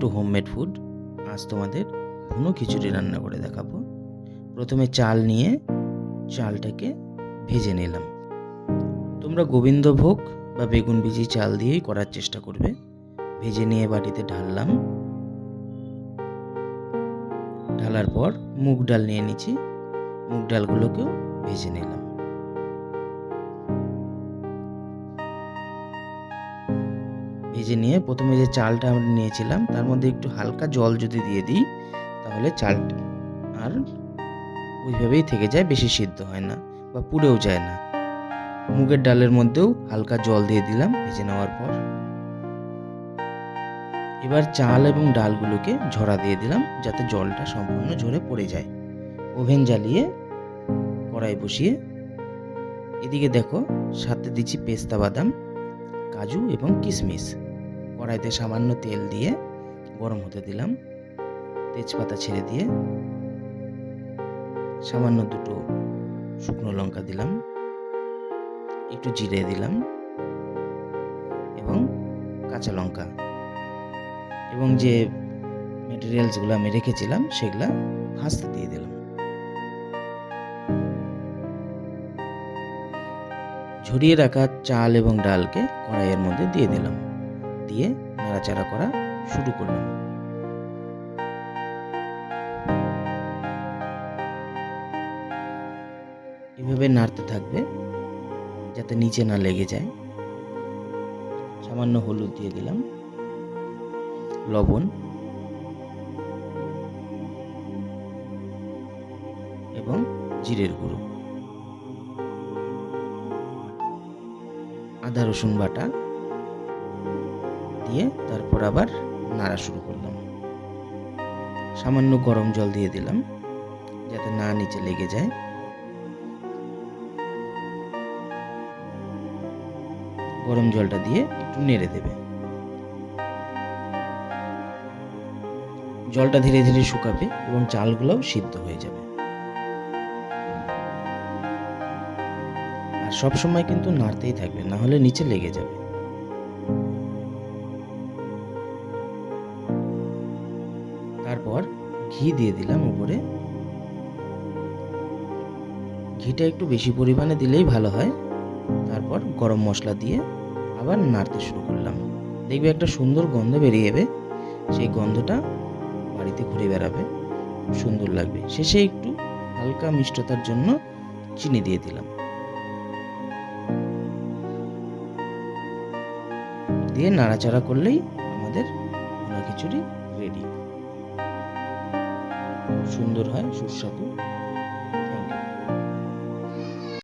Two homemade food আজ তোমাদের ভুনো খিচুড়ি রান্না করে দেখাবো। প্রথমে চাল নিয়ে চালটাকে ভেজে নিলাম। তোমরা গোবিন্দভোগ বা বেগুন বিজি চাল দিয়েই করার চেষ্টা করবে। ভেজে নিয়ে বাটিতে ঢাললাম। ঢালার পর মুগ ডাল নিয়ে নিচ্ছি। মুগ ডালগুলোকেও ভেজে নিলাম। ভেজে নিয়ে প্রথমে যে চালটা আমরা নিয়েছিলাম, তার মধ্যে একটু হালকা জল যদি দিয়ে দিই, তাহলে চালটা আর ওইভাবেই থেকে যায়, বেশি সিদ্ধ হয় না বা পুড়েও যায় না। মুগের ডালের মধ্যেও হালকা জল দিয়ে দিলাম ভেজে নেওয়ার পর। এবার চাল এবং ডালগুলোকে ঝরা দিয়ে দিলাম, যাতে জলটা সম্পূর্ণ ঝরে পড়ে যায়। ওভেন জ্বালিয়ে কড়াই বসিয়ে, এদিকে দেখো, সাথে দিচ্ছি পেস্তা বাদাম, কাজু এবং কিশমিশ। কড়াইতে সামান্য তেল দিয়ে গরম হতে দিলাম। তেজপাতা ছেড়ে দিয়ে সামান্য দুটো শুকনো লঙ্কা দিলাম। একটু জিরে দিলাম এবং কাঁচা লঙ্কা। এবং যে মেটেরিয়ালসগুলো আমি রেখেছিলাম, সেগুলো ভাজতে দিয়ে দিলাম। ঝরিয়ে রাখা চাল এবং ডালকে কড়াইয়ের মধ্যে দিয়ে দিলাম। দিয়ে নাড়াচাড়া করা শুরু করলাম। এভাবে নাড়তে থাকবে যাতে নিচে না লেগে যায়। সামান্য হলুদ দিয়ে দিলাম। লবণ। এবং জিরের গুঁড়ো। আদা রসুন বাটা। দিয়ে তারপর আবার নাড়া শুরু করলাম। সামান্য গরম জল দিয়ে দিলাম, যাতে না নিচে লেগে যায়। গরম জলটা দিয়ে একটু নেড়ে দেবে। জলটা ধীরে ধীরে শুকাবে এবং চালগুলোও সিদ্ধ হয়ে যাবে। আর সব সময় কিন্তু নাড়তেই থাকবে, না হলে নিচে লেগে যাবে। তারপর ঘি দিয়ে দিলাম উপরে। ঘিটা একটু বেশি পরিমাণে দিলেই ভালো হয়। তারপর গরম মশলা দিয়ে আবার নাড়তে শুরু করলাম। দেখবে একটা সুন্দর গন্ধ বেরিয়ে যাবে। সেই গন্ধটা বাড়িতে ঘুরে বেড়াবে। সুন্দর লাগবে। শেষে একটু হালকা মিষ্টতার জন্য চিনি দিয়ে দিলাম। দিয়ে নাড়াচাড়া করলেই আমাদের ভুনা খিচুড়ি রেডি সুন্দর হয় সুস্বাদু।